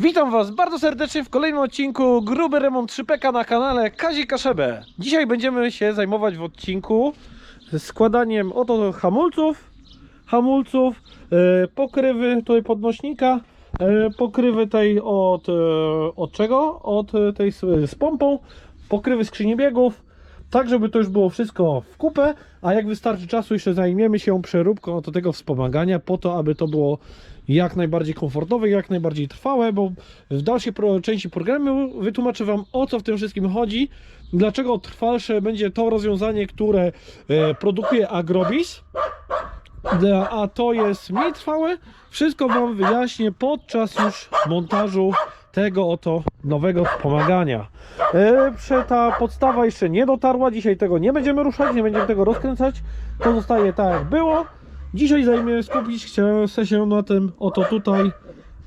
Witam Was bardzo serdecznie w kolejnym odcinku Gruby Remont 3PK na kanale Kazi Kaszebę. Dzisiaj będziemy się zajmować w odcinku składaniem oto hamulców, hamulców, e, pokrywy tutaj podnośnika, e, pokrywy tej od, e, od czego? Od tej z pompą, pokrywy skrzyni biegów, tak żeby to już było wszystko w kupę, a jak wystarczy czasu jeszcze zajmiemy się przeróbką do tego wspomagania po to, aby to było jak najbardziej komfortowe, jak najbardziej trwałe, bo w dalszej części programu wytłumaczę Wam o co w tym wszystkim chodzi, dlaczego trwalsze będzie to rozwiązanie, które e, produkuje Agrobis, a to jest mniej trwałe. Wszystko Wam wyjaśnię podczas już montażu tego oto nowego wspomagania. E, prze ta podstawa jeszcze nie dotarła, dzisiaj tego nie będziemy ruszać, nie będziemy tego rozkręcać, to zostaje tak jak było. Dzisiaj zajmie skupić się na tym oto tutaj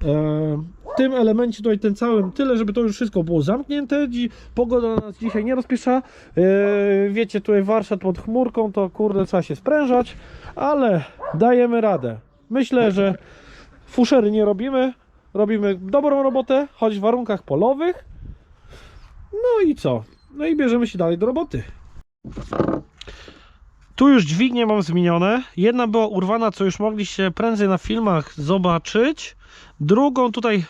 e, tym elemencie tutaj tym całym tyle, żeby to już wszystko było zamknięte. Dzi pogoda nas dzisiaj nie rozpiesza. E, wiecie, tutaj warsztat pod chmurką, to kurde trzeba się sprężać, ale dajemy radę. Myślę, że fuszery nie robimy. Robimy dobrą robotę, choć w warunkach polowych. No i co? No i bierzemy się dalej do roboty. Tu już dźwignie mam zmienione. Jedna była urwana, co już mogliście prędzej na filmach zobaczyć. Drugą tutaj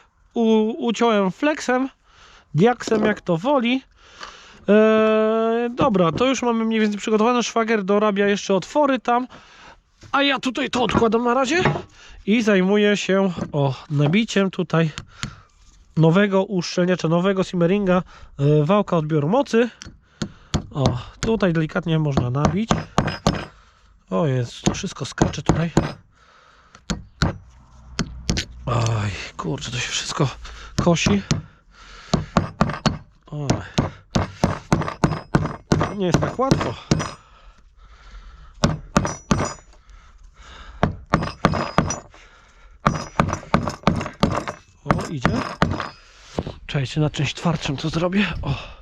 uciąłem flexem, diaksem jak to woli. Eee, dobra, to już mamy mniej więcej przygotowane. Szwagier dorabia jeszcze otwory tam. A ja tutaj to odkładam na razie i zajmuję się o nabiciem tutaj nowego uszczelniacza, nowego simmeringa e, wałka odbioru mocy. O, tutaj delikatnie można nabić. O jest, to wszystko skacze tutaj. Oj, kurczę, to się wszystko kosi. Oj. Nie jest tak łatwo. O, idzie. Czekajcie, na czymś twardszym to zrobię. O.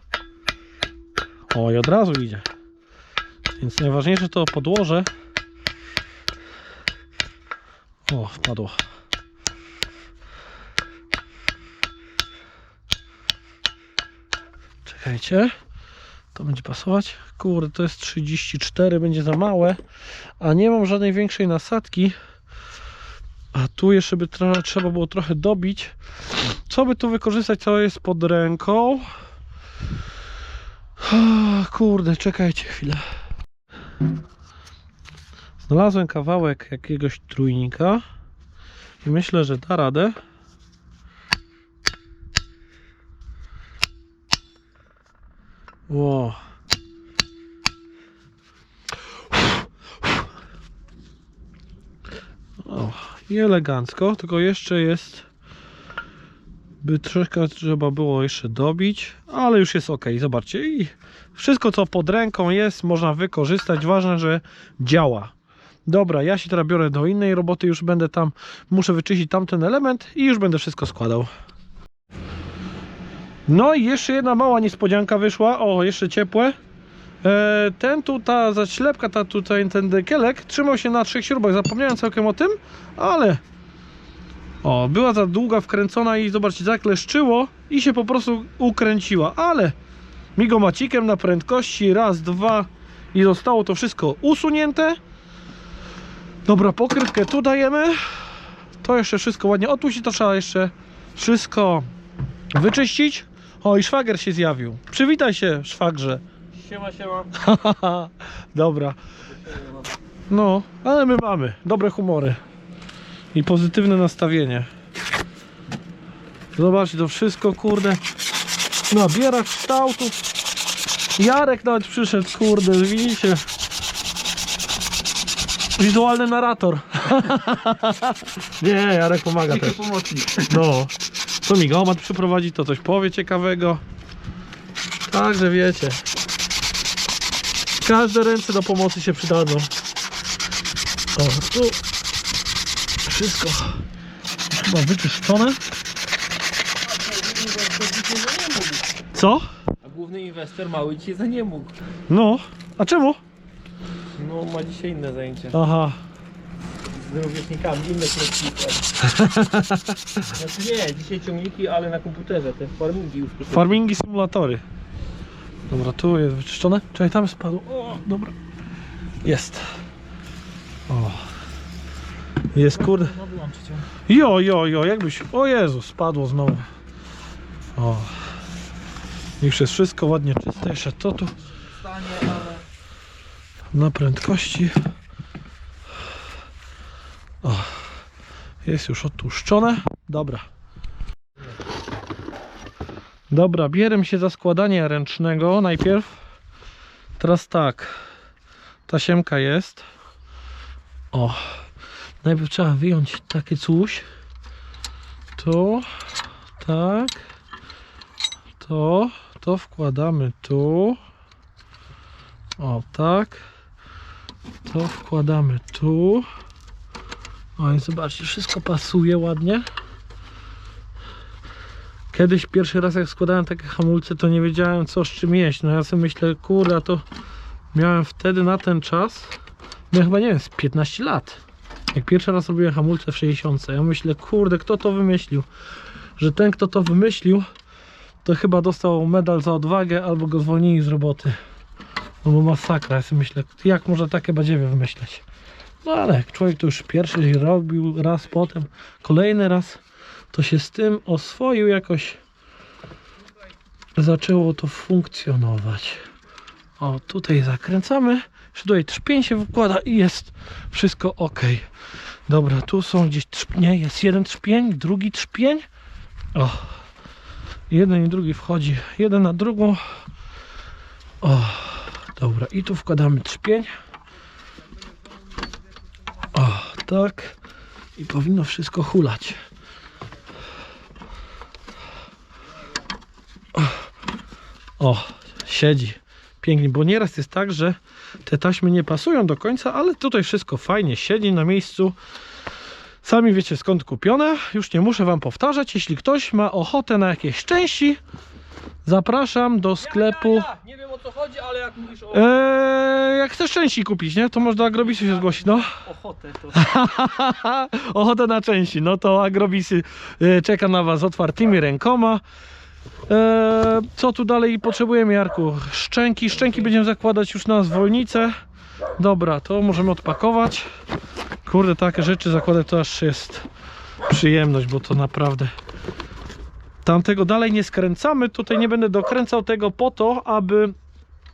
O, i od razu idzie. Więc najważniejsze to podłoże. O, wpadło. Czekajcie. To będzie pasować. Kurde, to jest 34, będzie za małe. A nie mam żadnej większej nasadki. A tu jeszcze by trzeba było trochę dobić. Co by tu wykorzystać, co jest pod ręką? Ah, Kurde, czekajcie chwilę. Znalazłem kawałek jakiegoś trójnika i myślę, że da radę. Ło. O, i elegancko, tylko jeszcze jest by troszkę trzeba było jeszcze dobić, ale już jest ok. Zobaczcie, i wszystko co pod ręką jest, można wykorzystać. Ważne, że działa. Dobra, ja się teraz biorę do innej roboty, już będę tam, muszę wyczyścić tamten element i już będę wszystko składał. No i jeszcze jedna mała niespodzianka wyszła. O, jeszcze ciepłe. E, ten tu, ta zaślepka, ta tutaj, ten dekielek trzymał się na trzech śrubach. Zapomniałem całkiem o tym, ale o, była za długa wkręcona i zobaczcie, zakleszczyło i się po prostu ukręciła, ale migomacikiem na prędkości raz, dwa i zostało to wszystko usunięte. Dobra, pokrywkę tu dajemy. To jeszcze wszystko ładnie otłuścić, to trzeba jeszcze wszystko wyczyścić. O, i szwagier się zjawił. Przywitaj się, szwagrze. Siema, siema. Dobra. No, ale my mamy dobre humory i pozytywne nastawienie. Zobaczcie, to wszystko, kurde, nabiera kształtu. Jarek nawet przyszedł, kurde, widzicie? Wizualny narrator. Nie, Jarek pomaga też. pomocnik. No, to migomat przyprowadzi, to coś powie ciekawego. Także wiecie. Każde ręce do pomocy się przydadzą. O, tu wszystko chyba wyczyszczone. Co? A główny inwestor mały dzisiaj za nie mógł. No, a czemu? No ma dzisiaj inne zajęcie. Aha, z rówieśnikami, inne krótki. Znaczy nie, dzisiaj ciągniki, ale na komputerze, te farmingi już są. Farmingi, symulatory. Dobra, tu jest wyczyszczone. Czekaj, tam spadło. O, dobra. Jest. O. Jest kurde. No. Jo, jo, jo, jakbyś. O Jezu, spadło znowu. O. Już jest wszystko ładnie czyste. Jeszcze to tu Stanie, ale... na prędkości. O. Jest już odtłuszczone. Dobra. Dobra, bierę się za składanie ręcznego najpierw. Teraz tak. Tasiemka jest. O. Najpierw trzeba wyjąć takie coś. To. Tak. To. To wkładamy tu. O, tak. To wkładamy tu. O, i zobaczcie, wszystko pasuje ładnie. Kiedyś pierwszy raz jak składałem takie hamulce, to nie wiedziałem co z czym jeść. No ja sobie myślę, kurde, to miałem wtedy na ten czas, no chyba nie wiem, z 15 lat. Jak pierwszy raz robiłem hamulce w 60. Ja myślę, kurde, kto to wymyślił? Że ten, kto to wymyślił, to chyba dostał medal za odwagę albo go zwolnili z roboty. No bo masakra, ja sobie myślę, jak można takie badziewie wymyśleć. No ale jak człowiek to już pierwszy robił, raz potem, kolejny raz, to się z tym oswoił jakoś. Zaczęło to funkcjonować. O, tutaj zakręcamy. Jeszcze tutaj trzpień się wkłada i jest wszystko ok. Dobra, tu są gdzieś trzpnie. Jest jeden trzpień, drugi trzpień. O, jeden i drugi wchodzi. Jeden na drugą. O, dobra. I tu wkładamy trzpień. O, tak. I powinno wszystko hulać. O, siedzi. Pięknie, bo nieraz jest tak, że te taśmy nie pasują do końca, ale tutaj wszystko fajnie siedzi na miejscu. Sami wiecie skąd kupione. Już nie muszę Wam powtarzać. Jeśli ktoś ma ochotę na jakieś części, zapraszam do sklepu. Nie wiem o co chodzi, ale jak mówisz o Eee, jak chcesz części kupić, nie? To można Agrobisu się zgłosić, no. ochotę, to Ochotę na części, no to Agrobisy e, czeka na Was z otwartymi rękoma. E, co tu dalej potrzebujemy, Jarku? Szczęki. Szczęki będziemy zakładać już na zwolnicę. Dobra, to możemy odpakować. Kurde, takie rzeczy zakładać to aż jest przyjemność, bo to naprawdę... Tamtego dalej nie skręcamy. Tutaj nie będę dokręcał tego po to, aby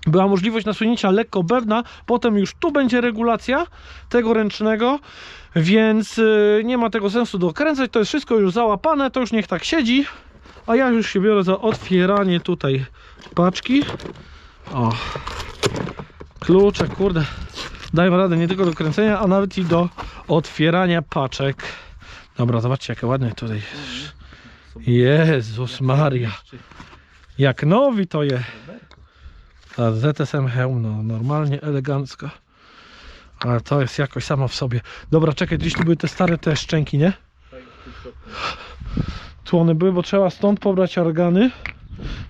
była możliwość nasunięcia lekko bewna, potem już tu będzie regulacja tego ręcznego, więc y, nie ma tego sensu dokręcać, to jest wszystko już załapane, to już niech tak siedzi, a ja już się biorę za otwieranie tutaj paczki. O, klucze, kurde, dają radę nie tylko do kręcenia, a nawet i do otwierania paczek. Dobra, zobaczcie jakie ładne tutaj. Jezus Maria, jak nowi to je. Ta ZSM hełm, no normalnie elegancko. Ale to jest jakoś samo w sobie. Dobra, czekaj, gdzieś tu były te stare te szczęki, nie? Tu one były, bo trzeba stąd pobrać organy.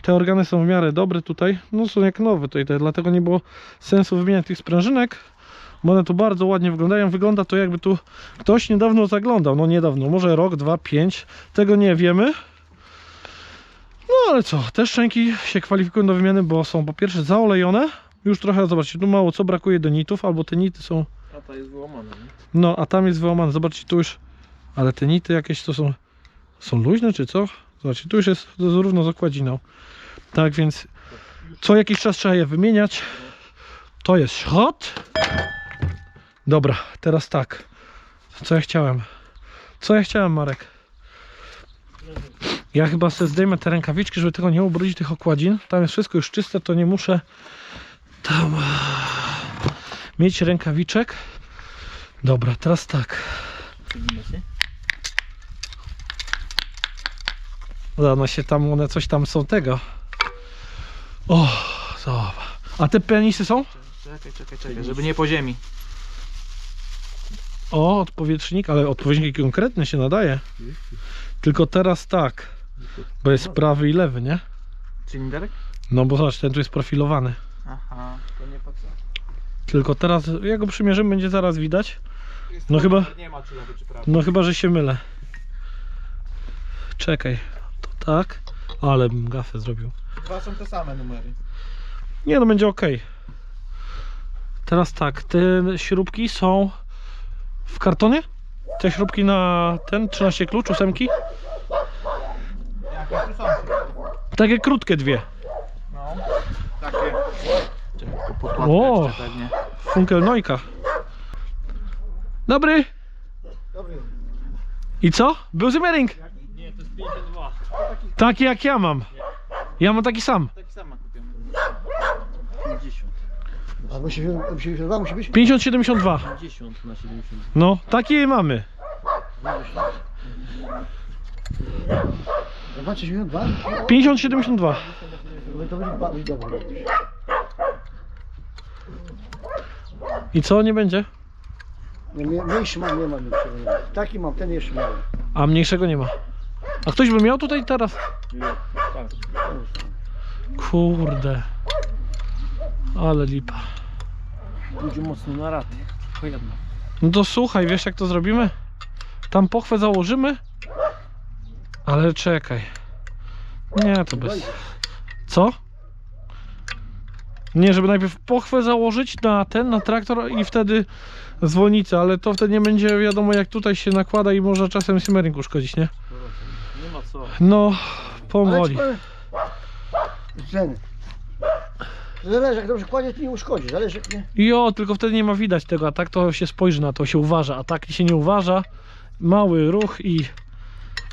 Te organy są w miarę dobre tutaj. No są jak nowe tutaj, te, dlatego nie było sensu wymieniać tych sprężynek. Bo one tu bardzo ładnie wyglądają. Wygląda to jakby tu ktoś niedawno zaglądał. No niedawno, może rok, dwa, pięć. Tego nie wiemy. No ale co, te szczęki się kwalifikują do wymiany, bo są po pierwsze zaolejone. Już trochę, zobaczcie, tu mało co brakuje do nitów, albo te nity są, a ta jest wyłamana. Nie? no a tam jest wyłamane. Zobaczcie, tu już, ale te nity jakieś to są, są luźne czy co? Zobaczcie, tu już jest równo z okładziną. Tak więc co jakiś czas trzeba je wymieniać. To jest środ. Dobra, teraz tak. Co ja chciałem? Co ja chciałem, Marek? Ja chyba sobie zdejmę te rękawiczki, żeby tego nie ubrudzić tych okładzin. Tam jest wszystko już czyste, to nie muszę tam e, mieć rękawiczek. Dobra, teraz tak. Przewinę się. Tam, one coś tam są tego. O, dobra. A te penisy są? Czekaj, czekaj, czekaj, żeby nie po ziemi. O, odpowietrznik, ale odpowietrznik konkretny się nadaje. Tylko teraz tak, bo jest prawy i lewy, nie? Cylinderek? No bo zobacz, ten tu jest profilowany. Aha, to nie po co. Tylko teraz, jak go przymierzymy, będzie zaraz widać. No chyba, Nie ma czy lewy czy prawy. no chyba, że się mylę. Czekaj, tak, ale bym gafę zrobił. Dwa są te same numery. Nie, no będzie ok. Teraz tak, te śrubki są w kartonie? Te śrubki na ten 13 klucz, ósemki? Jakie tu są? Takie krótkie dwie. No. Takie. Podkładka O! jeszcze pewnie. Funkelnojka. Dobry. Dobry. I co? Był Zimmering. Nie, to jest 52. Taki jak ja mam. Ja mam taki sam. Taki sam kupiłem. 50. A musi, musi, musi, musi być? 50-72. 50 na 70. No, takie mamy. 2,62? 50-72. No to będzie bardzo dobre. I co nie będzie? Nie, mniejszy mam, nie mam nie mam. Taki mam, ten jeszcze mam. A mniejszego nie ma. A ktoś by miał tutaj teraz? Kurde. Ale lipa. Pójdzie mocno na raty. Po jedno. No to słuchaj, wiesz jak to zrobimy? Tam pochwę założymy. Ale czekaj. Nie, to bez. Co? Nie, żeby najpierw pochwę założyć na ten, na traktor i wtedy zwolnicę, ale to wtedy nie będzie wiadomo jak tutaj się nakłada i może czasem simmering uszkodzić, nie? Ma co. No, powoli. Ten. Zależy, jak dobrze kładzie, to nie uszkodzi. Zależy, jak nie. Jo, tylko wtedy nie ma widać tego, a tak to się spojrzy na to, się uważa, a tak się nie uważa. Mały ruch i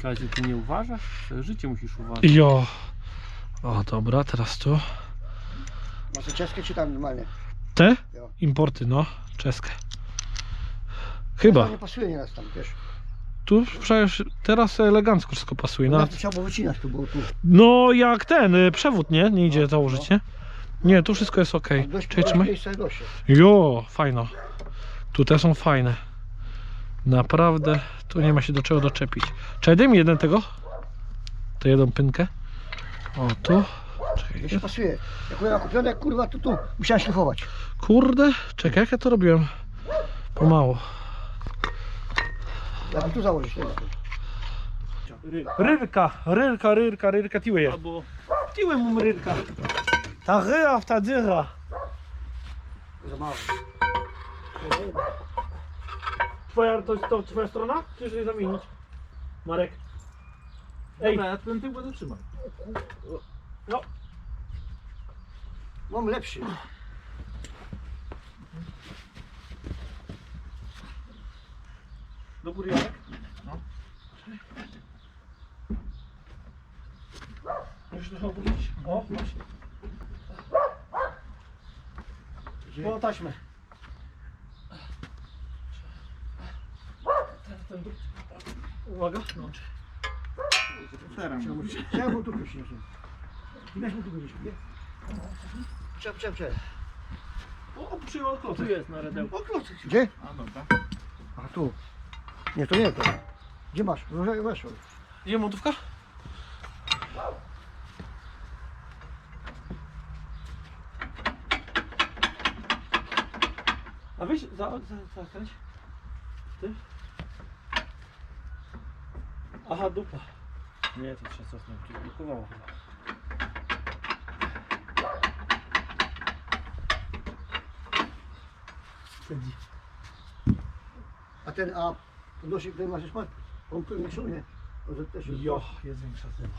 Kazie, ty nie uważasz? Całe życie musisz uważać. jo. O, dobra, teraz tu. Masz czeskie czy tam normalnie? Te? Jo. Importy, no, czeskie. To Chyba. nie pasuje nieraz tam, wiesz. Tu przecież teraz elegancko wszystko pasuje. No. No, to trzeba było wycinać, tu było tu. no jak ten, y, przewód, nie? Nie idzie No, założyć, nie? Nie, tu wszystko jest ok. Dość, Czekaj, trzymaj. miejsca dość. Jo, fajno. Tu te są fajne. Naprawdę, tu nie ma się do czego doczepić. Czekaj, daj mi jeden tego. To jedną pynkę. O, tu. Czekaj. To się pasuje. Jak byłem kupiony, jak kurwa, to tu musiałem szlifować. Kurde, czekaj, jak ja to robiłem? Pomału. Jak tu założyć. Ryrka, ryrka, ryrka, ryrka, tiły je. Albo Tiły mu ryrka. Ta ryja w ta dyra. Za mało. Twoja, to, to twoja strona? Chcesz jej zamienić? Marek. Ej, Dobra, ja ten tył będę trzymał. Mam lepszy. Do góry Jarek. No. Musisz trochę obrócić. O, właśnie. Po taśmę. Ten, ten tu. Uwaga. No. Otwieram. Chciałem mu tu przynieść. Weź mu tu gdzieś, nie? Czep, czep, czep. O, przyjął tu klocek. jest na redełku. O, klocek. Gdzie? A dobra. A tu. Nie, to nie to. Gdzie masz? Różę weszło. Idzie montówka? A weź, za, za, zakręć. Ty? Aha, dupa. Nie, to trzeba cofnąć. Tu blokowało chyba. A ten, a podnośnik, który masz spać, on tu Może też jest. Jo, jest większa zlewa.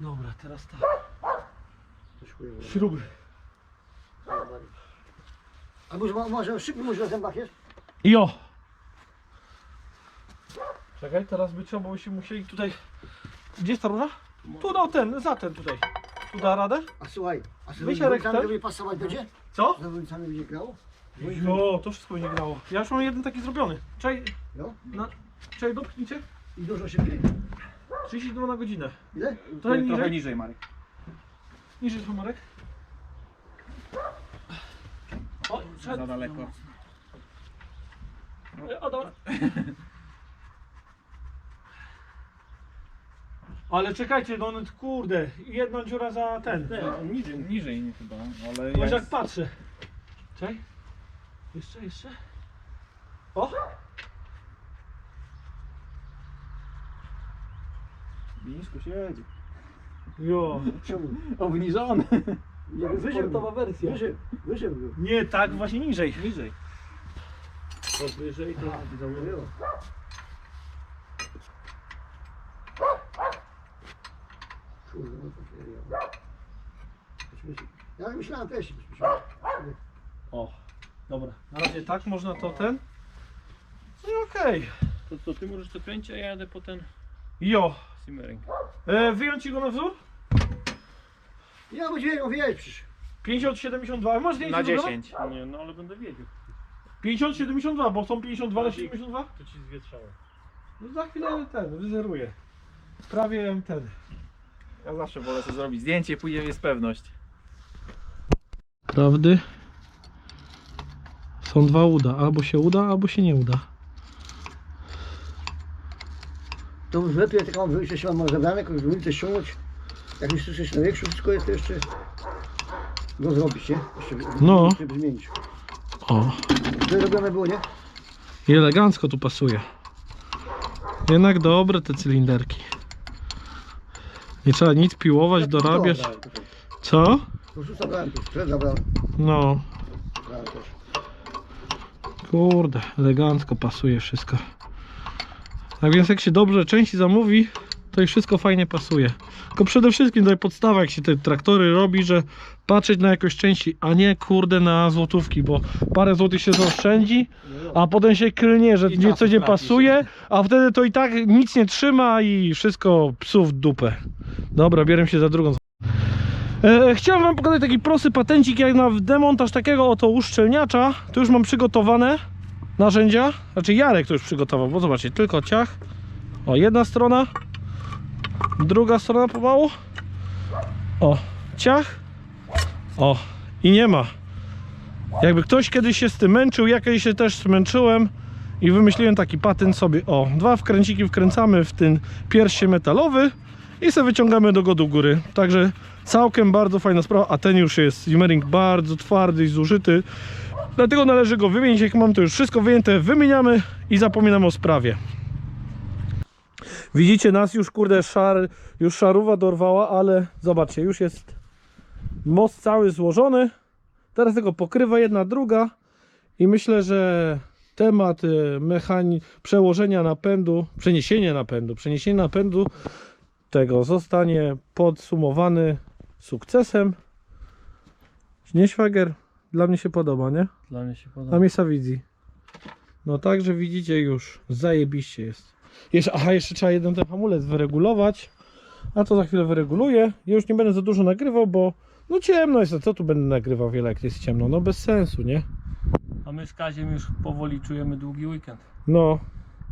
Dobra, teraz tak. Coś. Śruby. A może, może szybki może na zębach jest? Jo. Czekaj, teraz by trzeba, bo byśmy musieli tutaj... Gdzie jest ta rura? Tu no ten, za ten tutaj. Tu da radę? A słuchaj, a z Weź, Jarek, rękami ten. będzie pasować będzie? Co? Z rękami będzie grało? Jo, to wszystko będzie grało. Ja już mam jeden taki zrobiony. Czekaj, No. na... Czekaj, dopchnijcie. I dużo szybciej. 32 na godzinę. Ile? Trochę Trochę niżej. niżej, Marek. Niżej trochę, Marek. O, Za daleko. O, dobra. Ale czekajcie, no no, kurde, jedna dziura za ten. Niżej, niżej nie chyba, ale Może jak... jak patrzę. Czekaj. Jeszcze, jeszcze. O! Nisko siedzi. Jo. Czemu? Obniżony. Wyżej Sportowa wersja. Wyżej, wyżej był. Nie, tak, właśnie niżej. Niżej. To wyżej to założyło. Kurde, no to ja. Ja myślałem też. O, dobra. Na razie tak można to ten. No i okej. To co, ty możesz to kręcić, a ja jadę po ten Jo. simmering. E, wyjąć ci go na wzór? Ja będę wiedział wiedzieć przecież. 50-72. Masz zdjęcie Na zrobione? 10. Nie, no ale będę wiedział. 50-72, bo są 52 na 72? To ci zwietrzało. No za chwilę ten, wyzeruję. Prawie ten. Ja zawsze wolę sobie zrobić zdjęcie, później jest pewność. Prawdy są dwa uda. Albo się uda, albo się nie uda. To już lepiej, mam wyjść, jeśli mam zebrane, jakoś ulicę ściągnąć. Jak już coś na większym, wszystko jest to jeszcze go zrobić, nie? Jeszcze, No. Jeszcze zmienić. O, To robione było, nie? i elegancko tu pasuje. Jednak dobre te cylinderki. Nie trzeba nic piłować, dorabiać. To, to, to, Co? zabrałem, zabrałem. No, Zabrałem też. Kurde, elegancko pasuje wszystko. Tak więc jak się dobrze części zamówi, to i wszystko fajnie pasuje. Tylko przede wszystkim tutaj podstawa, jak się te traktory robi, że patrzeć na jakość części, a nie kurde na złotówki, bo parę złotych się zaoszczędzi, a potem się klnie, że nie, co nie pasuje, a wtedy to i tak nic nie trzyma i wszystko psów w dupę. Dobra, bierę się za drugą. E, chciałem wam pokazać taki prosty patencik jak na demontaż takiego oto uszczelniacza. Tu już mam przygotowane narzędzia. Znaczy Jarek to już przygotował, bo zobaczcie, tylko ciach. O, jedna strona. Druga strona pomału. O, ciach. O, i nie ma. Jakby ktoś kiedyś się z tym męczył, ja kiedyś się też zmęczyłem i wymyśliłem taki patent sobie. O, dwa wkręciki wkręcamy w ten pierścień metalowy i sobie wyciągamy do go do góry. Także całkiem bardzo fajna sprawa, a ten już jest Simmering bardzo twardy i zużyty. Dlatego należy go wymienić. Jak mam to już wszystko wyjęte, wymieniamy i zapominamy o sprawie. Widzicie nas już kurde szar, już szaruwa dorwała, ale zobaczcie, już jest most cały złożony. Teraz tylko pokrywa jedna druga i myślę, że temat y, mechani- przełożenia napędu, przeniesienia napędu, przeniesienia napędu tego zostanie podsumowany sukcesem. Nie szwagier? Dla mnie się podoba, nie? Dla mnie się A podoba. miejsca widzi. No także widzicie już, zajebiście jest. Jeszcze, aha, jeszcze trzeba jeden ten hamulec wyregulować. A to za chwilę wyreguluję. Ja już nie będę za dużo nagrywał, bo no ciemno jest, a co tu będę nagrywał wiele jak jest ciemno? No bez sensu, nie? A my z Kaziem już powoli czujemy długi weekend. No,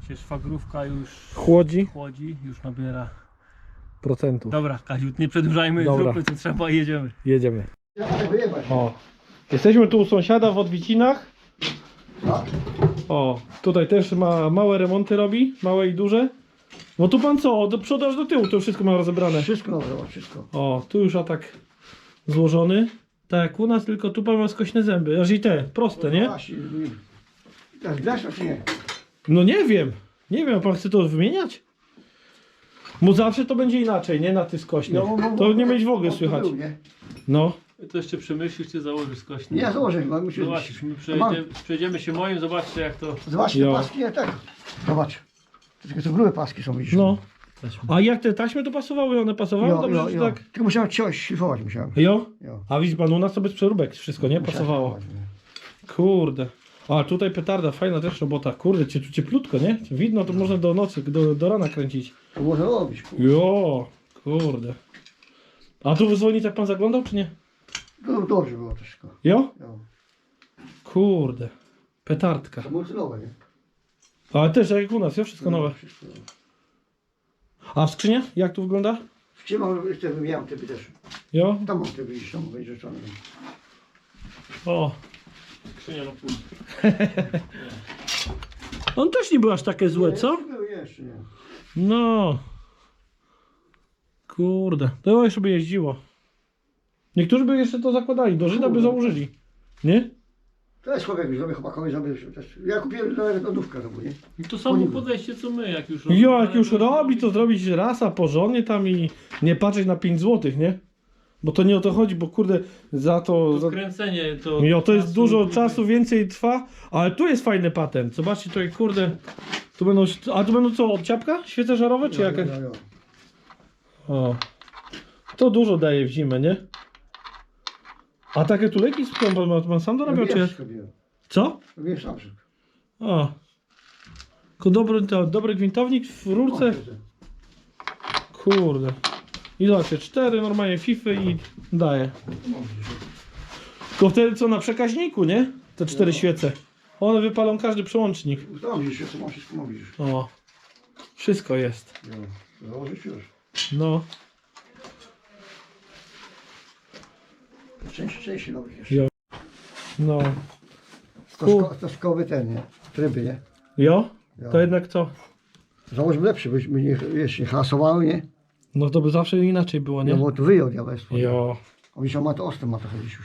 Się szwagrówka już chłodzi chłodzi, już nabiera. Procentów. Dobra, Kaziu, nie przedłużajmy, Dobra. zróbmy co trzeba i jedziemy. Jedziemy. O, jesteśmy tu u sąsiada w Odwicinach. O, tutaj też ma małe remonty robi, małe i duże. No tu pan co, do przodu aż do tyłu to wszystko ma rozebrane. Wszystko nowe, wszystko. O, tu już atak złożony. Tak jak u nas, tylko tu pan ma skośne zęby. Aż i te, proste, nie? Właśnie, nie. Teraz czy nie? No nie wiem. Nie wiem, a pan chce to wymieniać? Mu zawsze to będzie inaczej, nie? Na tych skośnych. No, no, To no, nie będzie w ogóle no, to słychać. był, nie? No. To jeszcze przemyślisz, czy założysz skośny. Nie, ja założę, bo musisz... Zobaczysz, my Mam. przejdziemy, się moim, zobaczcie jak to... Zobaczcie te paski, nie tak. Zobacz. To Tylko te grube paski są, widzisz? No. A jak te taśmy to pasowały? One pasowały? Jo, Dobrze, jo, że jo. tak? Tylko musiałem ciąć, szlifować musiałem. Jo? Jo. A widzi pan, u nas to bez przeróbek wszystko, nie? Musiałem Pasowało. szlifować, nie. Kurde. A tutaj petarda, fajna też robota. Kurde, cie- tu cieplutko, nie? Widno to można do nocy, do, do rana kręcić. To można robić, kurde. Jo, kurde. A tu dzwonić jak pan zaglądał, czy nie? No dobrze było to wszystko. Jo? Jo. Kurde. Petardka. Samolcy nowe, nie? Ale też jak u nas, jo? Wszystko nowe. Wszystko nowe. A w skrzyniach? Jak tu wygląda? Gdzie mam jeszcze wymieniałem typy też. Jo? Tam mam te widzisz, tam będzie. O. Skrzynia na pół. On też nie był aż takie złe, co? Jeszcze były, jeszcze nie. No. Kurde. To jeszcze by jeździło. Niektórzy by jeszcze to zakładali, do Żyda by Kurde. założyli. Nie? To jest chłopak, już zrobię chłopakowi, zrobię. też- Ja kupiłem nawet lodówkę znowu, nie? I to samo podejście co my, jak już Jo, jak już robi, to zrobić raz, a porządnie tam i nie patrzeć na 5 zł, nie? Bo to nie o to chodzi, bo kurde, za to... To Za... kręcenie to... Jo, to jest czasu, dużo czasu, więcej trwa, ale tu jest fajny patent. Zobaczcie tutaj, kurde, tu będą... A tu będą co, obciapka? Świece żarowe, czy jo, jo. O. To dużo daje w zimę, nie? A takie tuleki z pan, pan, pan sam dorabiał, czy jak? Co? Robiłem wszystko. O. Tylko dobry, to, dobry gwintownik w rurce. Kurde. I zobaczcie, cztery normalnie fify i daje. Tylko wtedy co na przekaźniku, nie? Te cztery świece. One wypalą każdy przełącznik. Się, masz, wszystko mówisz. O. Wszystko jest. Jo. Założysz już. No. Części, części nowych jeszcze. Jo. No. Stożko, stożkowy ten, nie? Tryby, nie? Jo? Jo. To jednak co? Załóżmy lepszy, byśmy nie, wiesz, nie hasowały, nie? No to by zawsze inaczej było, No nie? bo tu wyjął diabelstwo. Jo. On ma to ostro, ma trochę już.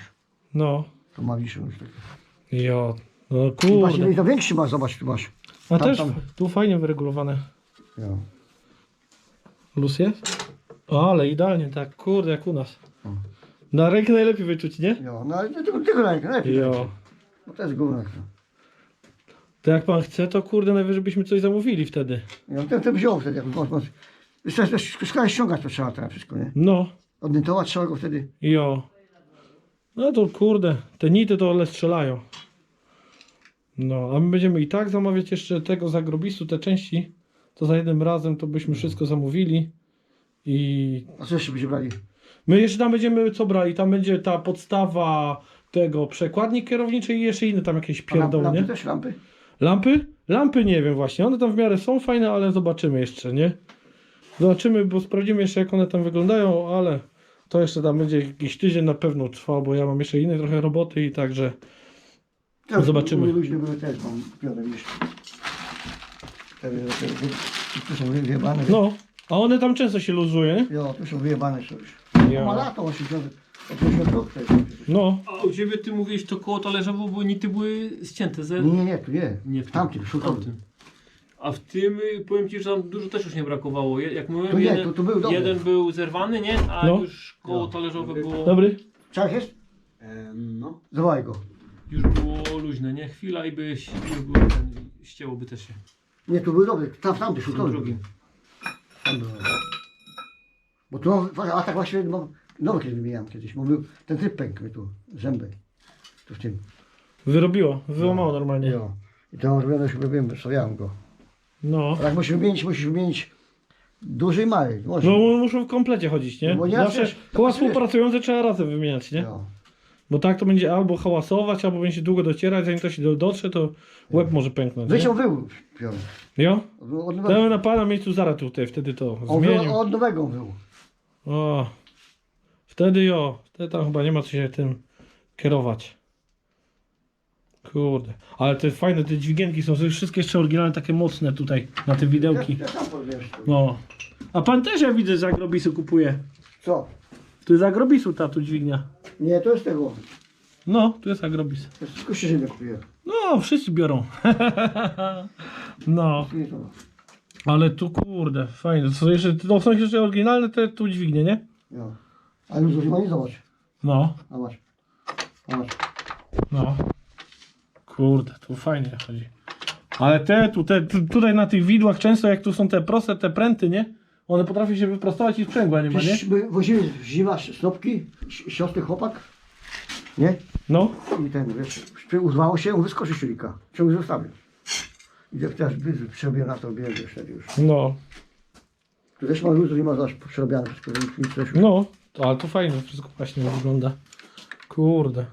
No. To ma wiszę już takie. Jo. No I Właśnie kurde. to większy masz, zobacz, tu masz. A tam, też tam. tu fajnie wyregulowane. Jo. Luz jest? O, ale idealnie, tak, kurde, jak u nas. Mm. Na rękę najlepiej wyczuć, nie? Jo, no ale tylko, tylko rękę, lepiej. Jo. No to jest gówno. To jak pan chce, to kurde, najwyżej byśmy coś zamówili wtedy. Ja ten, ten wziął wtedy, jak. Skoro ściągać to trzeba teraz wszystko, nie? No, Odnętować trzeba go wtedy. jo. No to kurde, te nity to ale strzelają. No, a my będziemy i tak zamawiać jeszcze tego zagrobisu, te części. To za jednym razem to byśmy wszystko zamówili. I A co jeszcze będziemy brali? my jeszcze tam będziemy co brali? Tam będzie ta podstawa tego przekładnik kierowniczy i jeszcze inne tam jakieś A lamp- pierdoły, lampy nie? też, lampy? Lampy? Lampy nie wiem właśnie. One tam w miarę są fajne, ale zobaczymy jeszcze, nie? Zobaczymy, bo sprawdzimy jeszcze jak one tam wyglądają, ale to jeszcze tam będzie jakiś tydzień na pewno trwał, bo ja mam jeszcze inne trochę roboty i także. Teraz Zobaczymy. były też, mam kupione, widzisz. Te, te, te, tu są wyjebane. No, a one tam często się luzuje, nie? Jo, tu są wyjebane już. Ja. Ma lato 80, 80 rok to jest. No, A u ciebie ty mówiłeś to koło talerzowo, bo nity były ścięte ze... Nie, nie, nie, tu nie. Nie w w tamtym, w tamtym. A w tym, y, powiem ci, że tam dużo też już nie brakowało. Je- Jak mówiłem, Tu nie, jeden, tu- tu był dobry. jeden był zerwany, nie? A No. już koło talerzowe było, dobry. Czarek jest? no. Zawołaj go. już było luźne, nie? Chwila i byś, już było ten, ścięłoby też się. Nie, tu był dobry. Tam, w tamtym, W tu tym drugim. Tam był. Bo tu mam, a tak właśnie mam, nowy kiedyś wymieniałem kiedyś, bo był ten tryb pękł mi tu, zęby. Tu w tym. Wyrobiło, wyłamało normalnie. Jo. I to zrobione, już robiłem, stawiałem go. No. Jak musisz wymienić, musisz wymienić duży i mały. Może. No muszą w komplecie chodzić, nie? No bo nie Zawsze wiesz, to koła pasuje. współpracujące trzeba razem wymieniać, nie? Jo. Bo tak to będzie albo hałasować, albo będzie długo docierać, zanim to się do- dotrze, to łeb może pęknąć. Nie? Wyciął wył, piony. Jo? Od, od, nowego, na pana miejscu zaraz tutaj, wtedy to wył, zmienił. od nowego wył. O, wtedy jo, wtedy tam chyba nie ma co się tym kierować. Kurde, ale te fajne, te dźwigienki są wszystkie jeszcze oryginalne, takie mocne tutaj, na te widełki. ja sam powiem. No. A pan też ja widzę z agrobisu kupuje. Co? Tu jest agrobisu ta tu dźwignia. Nie, to jest tego. No, tu jest agrobis. To jest tylko się kupiłem. No, wszyscy biorą. no, Nie to. ale tu kurde, fajne. To jeszcze, no, są jeszcze oryginalne te tu dźwignie, nie? Jo. Ale już nie zobacz. No, Zobacz. Zobacz. no. Kurde, tu fajnie chodzi. Ale te, tu, te, tu, tutaj na tych widłach często jak tu są te proste, te pręty, nie? One potrafią się wyprostować i sprzęgła nie ma, nie? Przecież my wozimy z zima snopki, si- siostry chłopak. Nie? No, I ten, wiesz, urwało się, on wyskoczy z silnika. Ciągle zostawił. I jak teraz by przerobię na to, bierze wtedy już. no, Tu też ma luz, nie ma zaś przerobione wszystko, więc nic też. no. To, ale to fajnie wszystko właśnie wygląda. Kurde.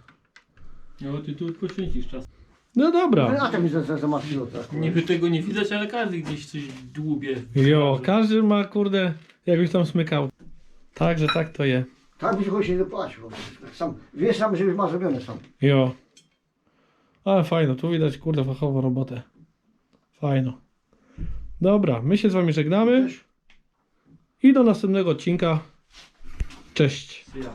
No ty tu poświęcisz czas. No dobra. A tak mi tak. Niby tego nie widać, ale każdy gdzieś coś dłubie. Jo, każdy ma kurde jakbyś tam smykał. Także tak to je. Tak by się chodzi nie dopłacił. Tak Sam, wiesz sam, że już ma zrobione sam. Jo. Ale fajno, tu widać kurde fachową robotę. Fajno. Dobra, my się z wami żegnamy i do następnego odcinka. Cześć. Ja.